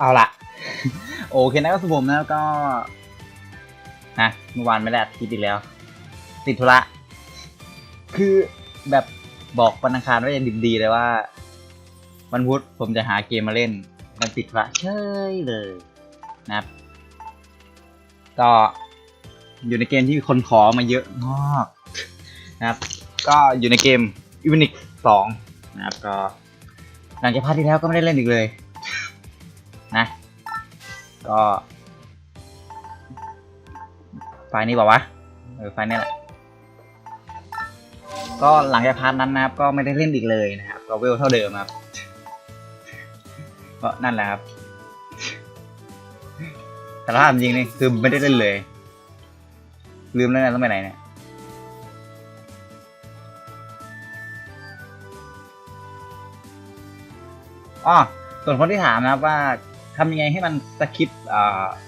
เอาละโอเคนะก็สมผมนะก็ฮะเมื่อวานไม่ได้อัดคลิปอีกแล้ว ติดธุระ คือแบบบอกวันอังคารไว้อย่างดิบดีเลยว่า วันพุธผมจะหาเกมมาเล่น มันติดธุระเฉยเลยนะครับ ก็อยู่ในเกมที่มีคนขอมาเยอะมากนะครับ ก็อยู่ในเกม u n i x 2 นะครับก็หลังจากพาร์ทที่แล้วก็ไม่ได้เล่นอีกเลย ก็ ไฟล์นี้บอกว่า เออไฟล์นี้แหละ ก็หลังจากพาร์ทนั้นนะครับ ก็ไม่ได้เล่นอีกเลยนะครับ ก็เวลเท่าเดิมครับ ก็นั่นแหละครับแต่ถ้าถามจริงนี่คือไม่ได้เล่นเลย ลืมแล้วนะต้องไปไหนเนี่ยอ๋อส่วนคนที่ถามนะครับว่า ทำยังไงให้มันสคริปต์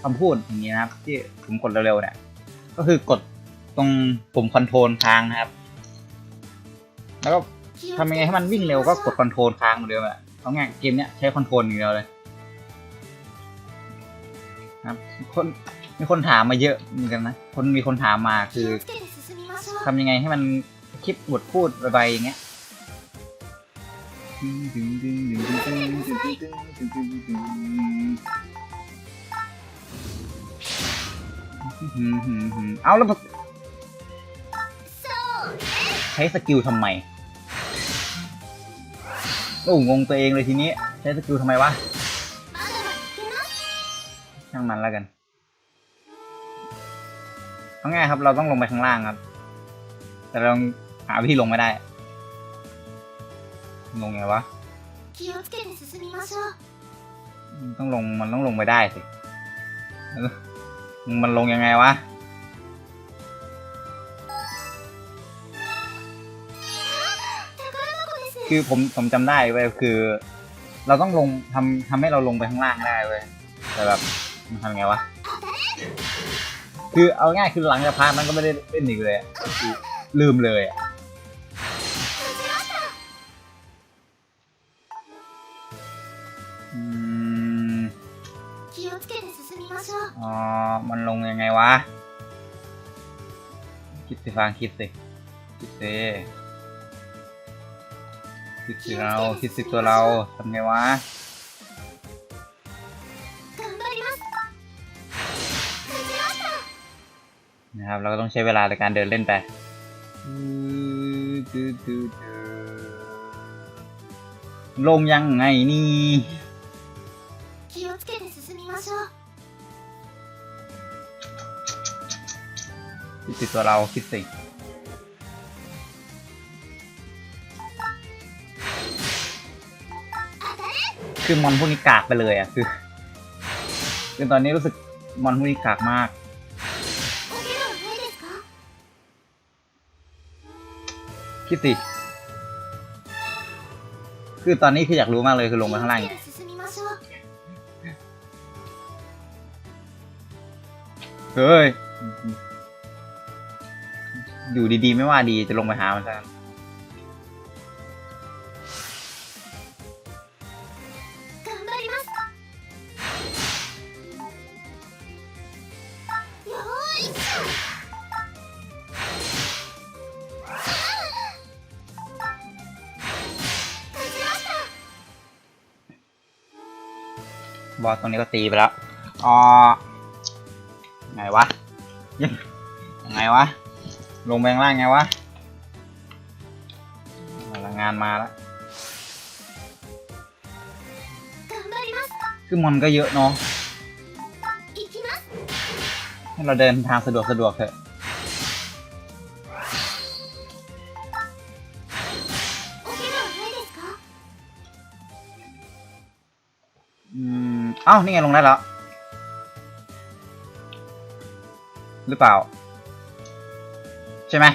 คำพูดอย่างนี้นะครับ ที่ผมกดเร็วๆเนี่ย ก็คือกดตรงปุ่มคอนโทรลค้างนะครับ แล้วก็ทำยังไงให้มันวิ่งเร็วก็กดคอนโทรลค้างเดียวอะเพราะงั้นเกมเนี้ยใช้คอนโทรลอย่างเดียวเลยครับคนมีคนถามมาเยอะเหมือนกันนะ คนมีคนถามมาคือทำยังไงให้มันคลิปบทพูดไปๆอย่างเงี้ยดึงดึงดึงดึงดึงดึงดึงดึงดึงดึง เอาแล้วใช้สกิลทำไมโอ้งงตัวเองเลยทีนี้ ใช้สกิลทำไมวะ ช่างมันแล้วกันเอาง่ายครับ เราต้องลงไปข้างล่างครับ แต่เราหาวิธีลงไม่ได้ งงไงวะ ต้องลงมันต้องลงไปได้สิ มันลงยังไงวะ คือผมผมจำได้เว้ยคือ เราต้องลงทำทำให้เราลงไปข้างล่างได้เว้ยแต่แบบมันทำไงวะ คือเอาง่ายคือหลังจากพาร์ทนั้นก็ไม่ได้เล่นอีกเลย ลืมเลยอะ มันลงยังไงวะ คิดสิฟังคิดสิ คิดสิคิดสิเรา คิดสิตัวเราทำไงวะนะครับ เราก็ต้องใช้เวลาในการเดินเล่นไปลงยังไงนี่ ที่ติดตัวเราคิดสิคือมอนพวกนี้กากไปเลยอะคือคือตอนนี้รู้สึกมอนพวกนี้กากมาก คิดสิคือตอนนี้คืออยากรู้มากเลยคือลงมาข้างล่างเฮ้ย อยู่ดีๆ ไม่ว่าดีจะลงไปหามันซะบอสตรงนี้ก็ตีไปแล้ว อ๋อ ไงวะ ยังไงวะ ลงแบงล่างไงวะพลังงานมาแล้วคือมอนก็เยอะเนาะให้เราเดินทางสะดวกสะดวกเถอะอ้าวนี่ไงลงได้แล้ว หรือเปล่า ใช่ไหม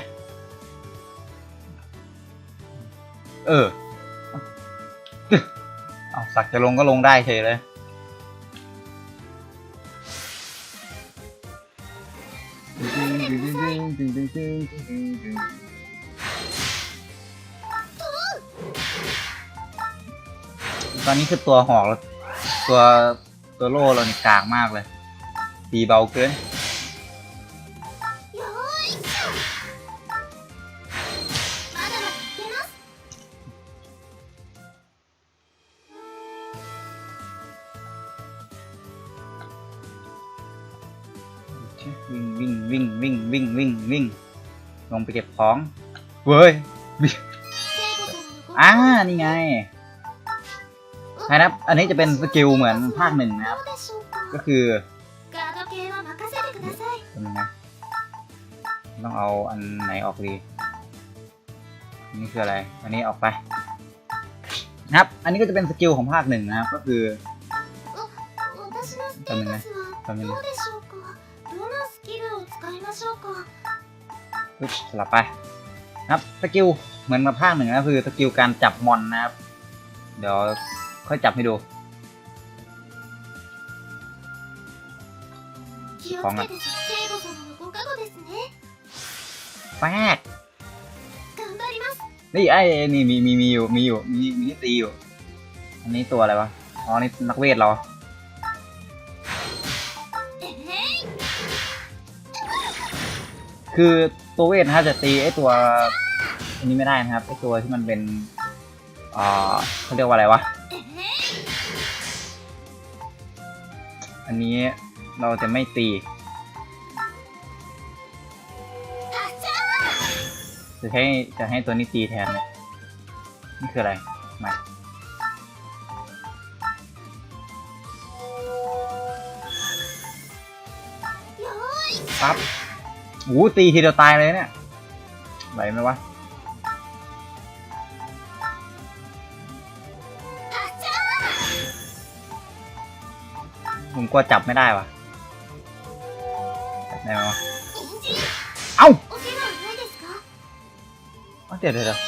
เออเอาสักจะลงก็ลงได้เฉยเลย ตอนนี้คือตัวหอกแล้วตัวตัวโล่เรานี่กากมากเลย ตีเบาเกิน วิ่งวิ่งวิ่งวิ่งวิ่งวิ่งวิ่งลงไปเก็บของเว้ยอ่านี่ไงนะครับ อันนี้จะเป็นสกิลเหมือนภาคหนึ่งนะครับ ก็คือจำไนึงนะต้องเอาอันไหนออกดีนี่คืออะไร อันนี้ออกไปนะครับ อันนี้ก็จะเป็นสกิลของภาคหนึ่งนะครับ ก็คือจำไนึงนะตัวนึงนะ สลับไปนะครับสกิลเหมือนมาบภาคหนึ่งนะคือสกิลการจับมอนนะครับ เดี๋ยวค่อยจับให้ดูของอะแปนี่ไอ้นี่มีมีมีอยู่มีอยู่มีมีที่ตีอยู่ อันนี้ตัวอะไรวะ อ๋อ นี่นักเวทเหรอคือ ตัวเวทนะคจะตีไอตัวอันนี้ไม่ได้นะครับไอตัวที่มันเป็นเขาเรียกว่าอะไรวะอันนี้เราจะไม่ตีจะให้จะให้ตัวนี้ตีแทนเนี่ยนี่คืออะไรมาปั๊บ หูตีทีเดียวตายเลยเนี่ยไหลไหมวะผมกลัวจับไม่ได้วะจัไหมวะเอ้าเดี๋ยวเดี๋ยว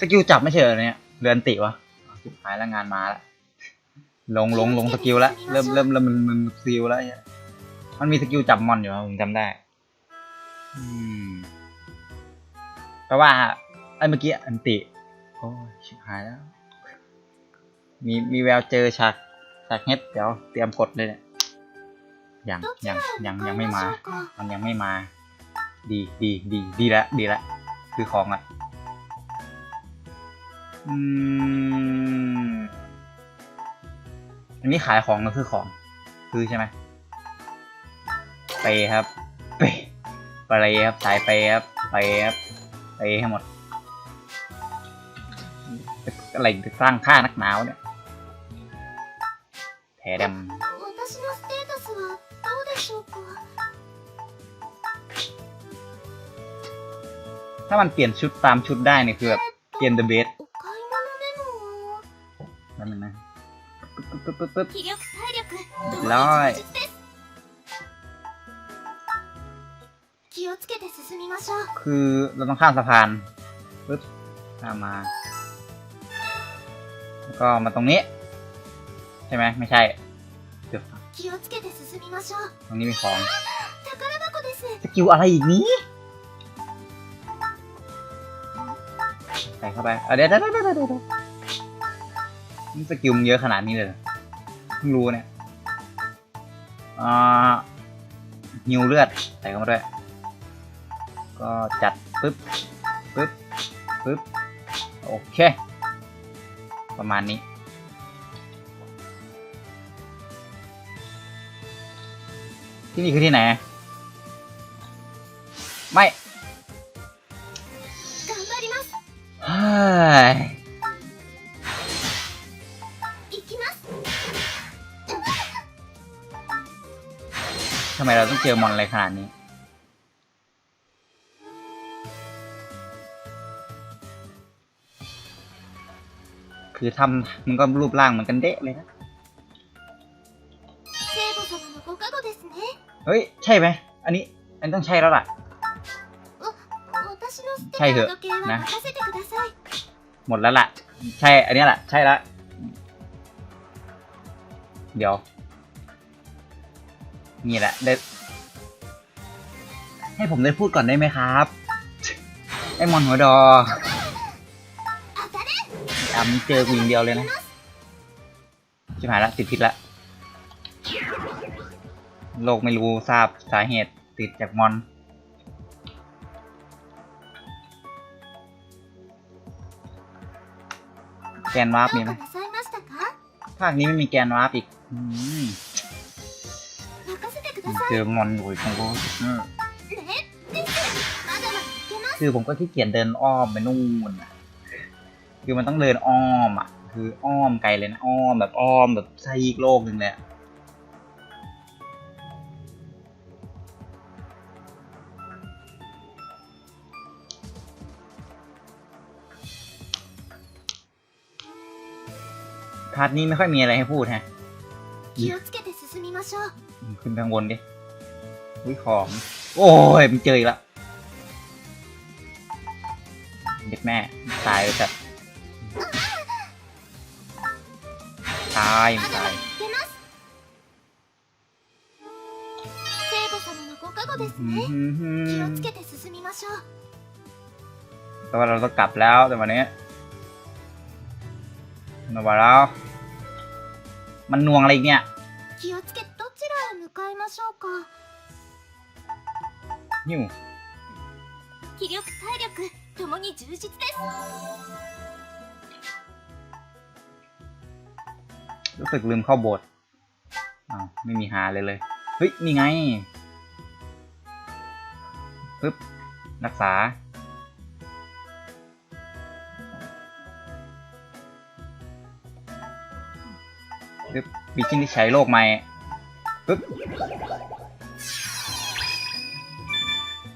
สกิลจับไม่เฉยเนี่ยเรือนติวะสุดท้ายแล้วงานมาแล้วลงลงลงสกิลแล้วเริ่มเริ่มเริ่มมันมันสกิลแล้วเนี่ยมันมีสกิลจับมอนอยู่ผมจำได้ เพราะว่าไอ้เมื่อกี้อันติ โอ้ชิบหายแล้ว มีมีแววเจอฉากฉากเฮ็ดเดี๋ยวเตรียมกดเลยเนี่ยยังยังยังยังไม่มา มันยังไม่มา ดีดีดีดีละดีละคือของอะอืมอันนี้ขายของก็คือของ คือใช่ไหมไปครับ ไปเลยครับสายไปครับไปครับไปให้หมดอะไรสร้างค่านักหนาวเนี่ยแถลดำถ้ามันเปลี่ยนชุดตามชุดได้เนี่ยคือแบบเปลี่ยนเดอะเบสนั่นนะมปึ๊บปึ๊ร้อย をつけて進みましょう คือเราต้องข้ามสะพานปึ๊บข้ามมา แล้วก็มาตรงนี้ ใช่ไหมไม่ใช่ เดี๋ยว 気をつけて進みましょう ตรงนี้มีของ 宝箱です สกิลอะไรอีกนี้ใส่เข้าไปเอาเดี๋ยวเดี๋ยวเดี๋ยวเดี๋ยวเดี๋ยวนี่สกิลมันเยอะขนาดนี้เลยเหรอเพิ่งรู้เนี่ยอ่าฮิวเลือดใส่เข้ามาด้วย ก็จัดปึ๊บปึ๊บปึ๊บโอเค ประมาณนี้ ที่นี่คือที่ไหน ไม่はยทำไมเราต้องเจอมอนอะไรขนาดนี้ คือทำมันก็รูปร่างเหมือนกันเดะเลยนะเฮ้ย ใช่ไหม อันนี้ อันต้องใช่แล้วล่ะ ใช่เถอะนะ หมดแล้วล่ะ ใช่ อันนี้แหละ ใช่แล้วเดี๋ยว นี่แหละ ได้ ให้ผมได้พูดก่อนได้ไหมครับ ไอ้มอนหัวดอ ดำเจอกูองเดียวเลยนะชิบหายละติดพิษละโลกไม่รู้ทราบสาเหตุติดจากมอนแกนวาร์ปมีไหมภาคนี้ไม่มีแกนวาร์ปอีกเจอมอนอยู่ของกูคือผมก็ขี้เกียจเดินอ้อมไปนู่นอะ คือมันต้องเดินอ้อมอะ คืออ้อมไกลเลยนะอ้อมแบบอ้อมแบบใช่อีกโลกหนึ่งเลยพาร์ทนี้ไม่ค่อยมีอะไรให้พูดฮะขึ้นทางบนดิวิของ โอ้ยมันเจออีกแล้วเด็กแม่ ตายไปจ้ะて進みましょう แต่ว่าเราต้องกลับแล้วแต่วันนี้มาบอกแล้ว มันหน่วงอะไรอีกเนี่ย 気をつけどちらへ向かいましょうか หิว 気力体力ともに充実です รู้สึกลืมเข้าโบสถ์อ้าวไม่มีหาเลยเลย เฮ้ย นี่ไงปึ๊บรักษา ปึ๊บวิชินิจฉัยโรคใหม่ ปึ๊บ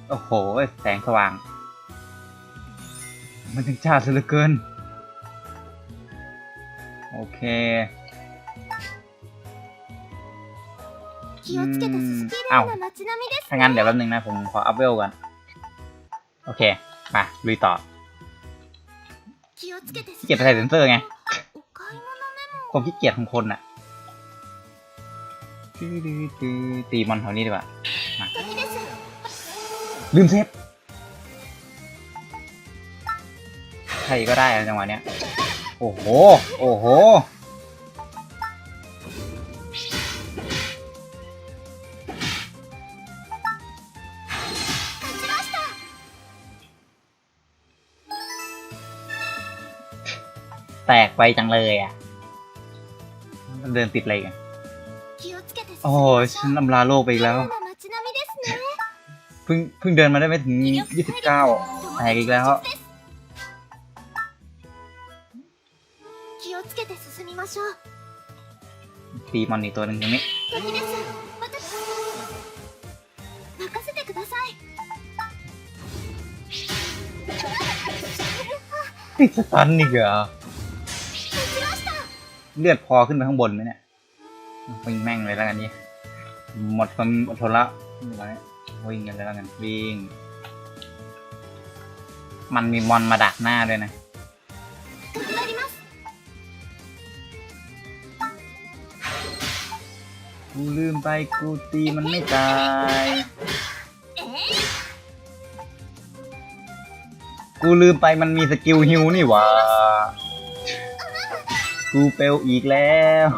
โอ้โห แสงสว่าง มันถึงจ้าซะเหลือเกิน โอเค 気をつけて進うん綺麗な街並みです ถ้างั้นเดี๋ยวแป๊บนึงนะ ผมขออัพเวลก่อน โอเค มาลุยต่อ 気をつけて ขี้เกียจไปใส่เซนเซอร์ไง お買い物 ความขี้เกียจของคนอะตีมอนแถวนี้ดีกว่า 時です ลืมเซฟ ใครก็ได้อะจังหวะเนี้ย โอ้โห โอ้โห แตกไปจังเลยอะ มันเดินติดอะไรกันโอ้ฉันอำลาโลกไปแล้วเพิ่งเพิ่งเดินมาได้ไม่ถึงยี่สิบเก้าแตกอีกแล้วปีมอนอีกตัวหนึ่งตรงนี้ติดสตันอีกเหรอ เลือดพอขึ้นไปข้างบนไหมเนี่ยวิ่งแม่งเลยแล้วกันนี่หมดความอดทนละวิ่งกันเลยแล้วกันวิ่งมันมีมอนมาดักหน้าด้วยนะกูลืมไปกูตีมันไม่ตายกูลืมไปมันมีสกิลฮิวนี่หว่า กูเปลอีกแล้ว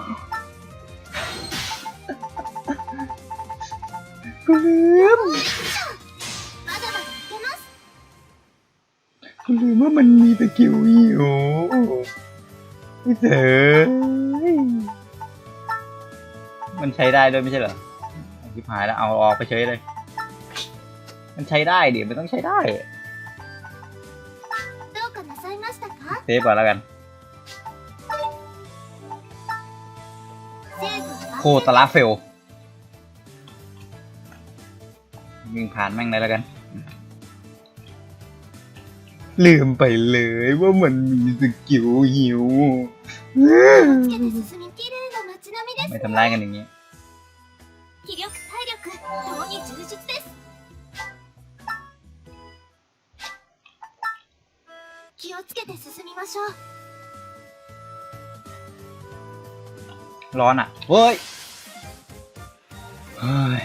กูลืมกูลืมว่ามันมีตะกิวอยู่ไม่เจอมันใช้ได้ด้วยไม่ใช่เหรอทิพายแล้วเอาออกไปเฉยเลย มันใช้ได้เดี๋ยวมันต้องใช้ได้เซฟก่อนแล้วกัน โค は ตรลาเฟลวิ่งผ่านแม่งเลยแล้วกัน ลืมไปเลยว่ามันมีสกิลหิว 気をつけて進み綺麗な街並みです ไม่ทำร้ายกันอย่างนี้ 気力体力ともに充実です気をつけて進みましょう ร้อนอะเฮ้ยเฮ้ย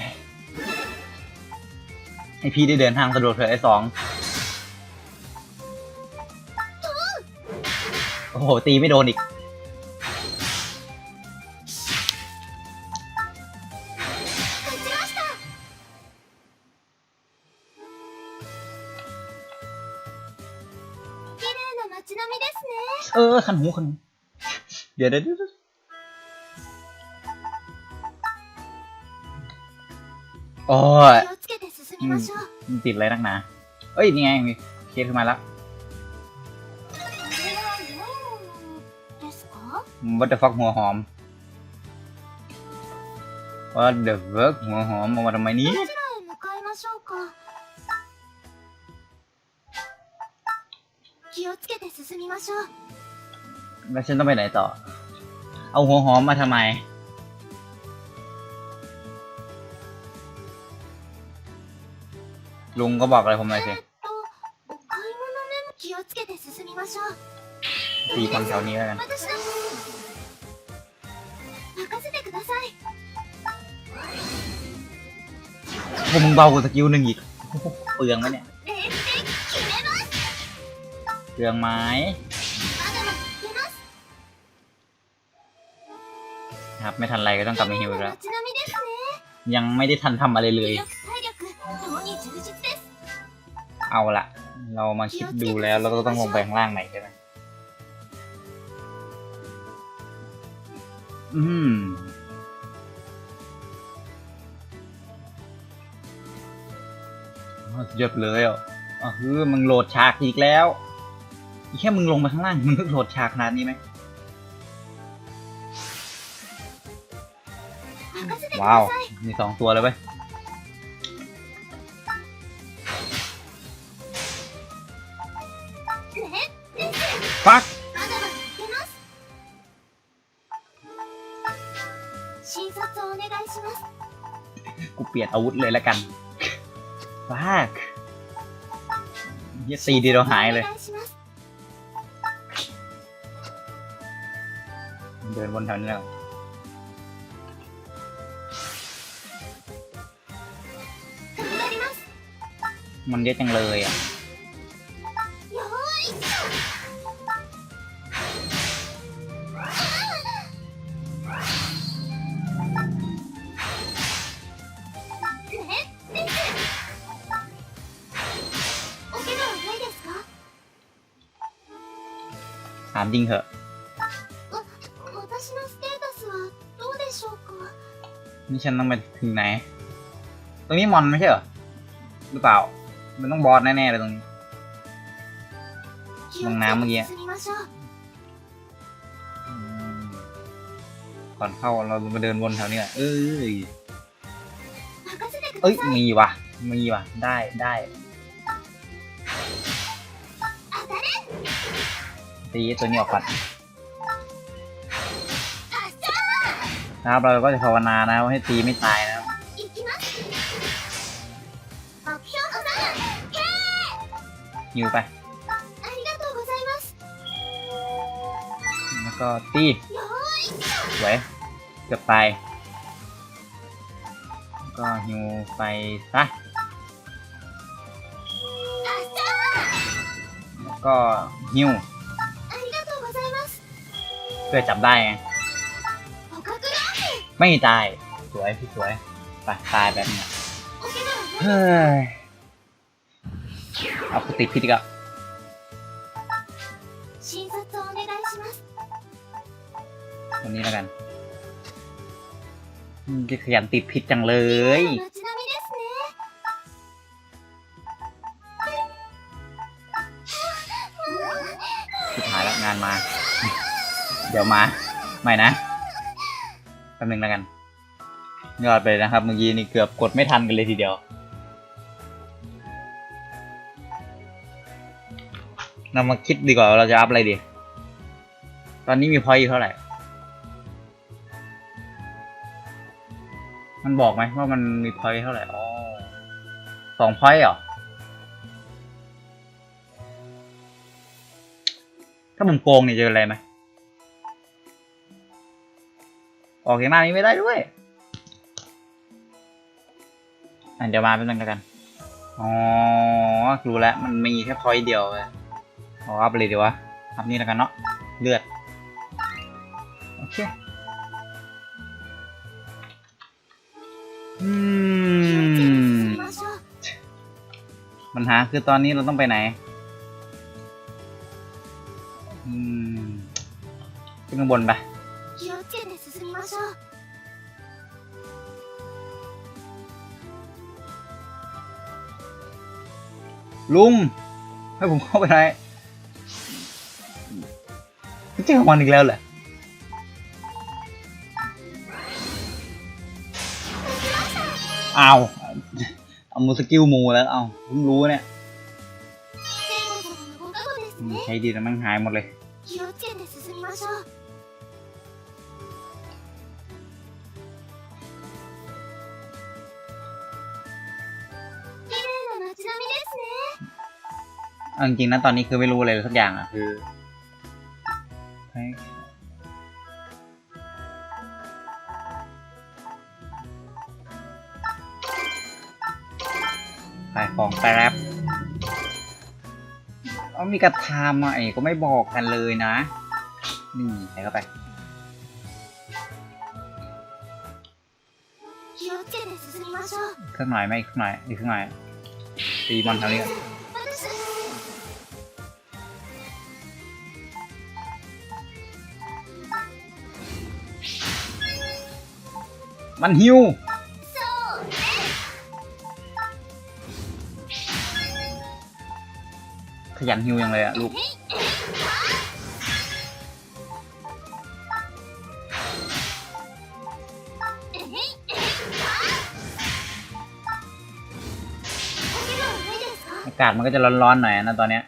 ให้พี่ได้เดินทางสะดวกเถอะไอ้สองโอ้โห ตีไม่โดนอีก เออ ขันหูขันหูเดี๋ยวเดี๋ยว โอ้ยติดเลยนักหนาเอ้ยนี่ไงเคสขึ้นมาแล้ว What the หัวหอม What the หัวหอมมาทำไมนี้แล้วฉันต้องไปไหนต่อ เอาหัวหอมมาทำไม ลุงก็บอกอะไรผมหน่อยสิตีคนแถวนี้แล้วกันผมเบากว่าสกิลหนึ่งอีกเปลืองไหมเนี่ยเปลืองไม้ครับไม่ทันไรก็ต้องกลับมาฮิวแล้ว ยังไม่ได้ทันทำอะไรเลย เอาละเรามาคิดดูแล้วเราก็ต้องลงไปข้างล่างไหนใช่ไหมอืมเยดเลยอะอ๋อคือมึงโหลดฉากอีกแล้วแค่มึงลงมาข้างล่างมึงโหลดฉากขนาดนี้ไหมว้าว มีสองตัวเลยเว้ย ฟัก まだまだいけます診察をお願いします กูเปลี่ยนอาวุธเลยแล้วกันฟักเหี้ยตีดีเราหายเลย お願いします เดินวนแถวนี้แล้ว 頑張ります มันเยอะจังเลยอ่ะ ยิงเหอะนี่ฉันต้องไปถึงไหน ตรงนี้มอนไม่ใช่เหรอ หรือเปล่า มันต้องบอสแน่ๆเลยตรงนี้ลงน้ำเมื่อกี้ก่อนเข้าเรามาเดินวนแถวนี้เอ้ย เอ้ย มีว่ะ มีว่ะ ได้ได้ ตีตัวนี้ออกก่อนนะครับเราก็จะภาวนานะว่าให้ตีไม่ตายนะครับอยู่ไป แล้วก็ตีสวยเกือบตายก็ฮิวไปซะแล้วก็ฮิว เพื่อจับได้ไงไม่ตาย สวยพี่สวยไปตายแบบนี้เฮ้ยเอาปติพิษก็วันนี้แล้วกันจะขยันติดพิษจังเลย เดี๋ยวมาไม่นะแป๊บนึงแล้วกันยอดไปนะครับเมื่อกี้นี่เกือบกดไม่ทันกันเลยทีเดียวเรามาคิดดีกว่าเราจะอัพอะไรดี ตอนนี้มีพอยต์เท่าไหร่ มันบอกไหมว่ามันมีพอยต์เท่าไหร่ อ๋อสองพอยต์เหรอ ถ้ามึงโกงเนี่ยเจออะไรไหม ออกเกมมานี้ไม่ได้ด้วยอันเดี๋ยวมาเป็นนึงกัน อ๋อ รู้แล้ว มันมีแค่พอยเดียวเลยขออัพเลยดีวะ อัพนี่แล้วกันเนาะ เลือด โอเค อืมปัญหาคือตอนนี้เราต้องไปไหน อืม ขึ้นข้างบนไป ましょう ลุง ให้ผมเข้าไปไหนไม่เจอมันอีกแล้วเหรออ้าวเอามูสกิลมูแล้ว เอาเพิ่งรู้เนี่ย 聖母様のご加護です อืม ね ใช้ดีแล้วมันหายหมดเลย เอาจริงนะตอนนี้คือไม่รู้อเลยสักอย่างอะคือขายของแป๊บเอามีกระทามาไอ้ก็ไม่บอกกันเลยนะ นี่ใส่เข้าไปเครื่องหมายไหมเครื่องหมายอีกเครื่องหมายตีบอลทางนี้ มันหิว ขยันหิวยังเลยอะลูก อากาศมันก็จะร้อนๆหน่อยนะตอนเนี้ย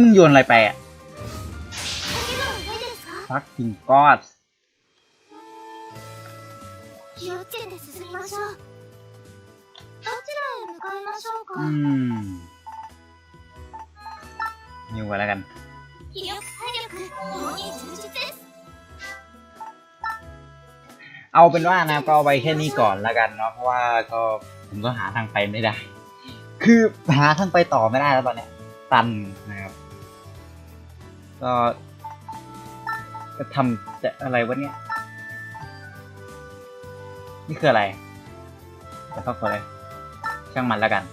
กี้มึงโยนอะไรไปอะฟักกิงกอดอืมนิงไปแล้วกันเอาเป็นว่านะก็เอาไปแค่นี้ก่อนแล้วกันเนาะเพราะว่าก็ผมก็หาทางไปไม่ได้ คือหาทางไปต่อไม่ได้แล้วตอนเนี้ยตันนะครับ ก็จะทำจะอะไรวะเนี่ย นี่คืออะไรจะเข้าคนเลยช่างมันแล้วกัน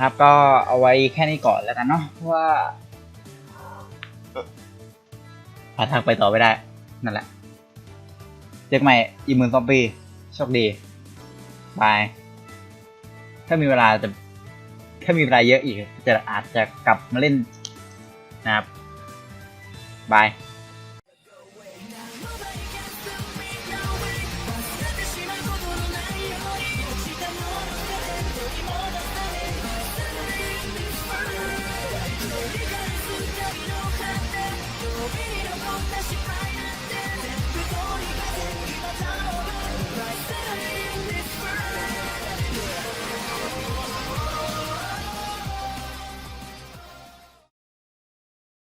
ครับก็เอาไว้แค่นี้ก่อนแล้วกันเนาะเพราะว่าหาทางไปต่อไม่ได้ นั่นแหละ เจ๊กใหม่อีหมื่นซอมบี้โชคดีบาย ถ้ามีเวลาจะถ้ามีเวลาเยอะอีกจะอาจจะกลับมาเล่นนะครับ บาย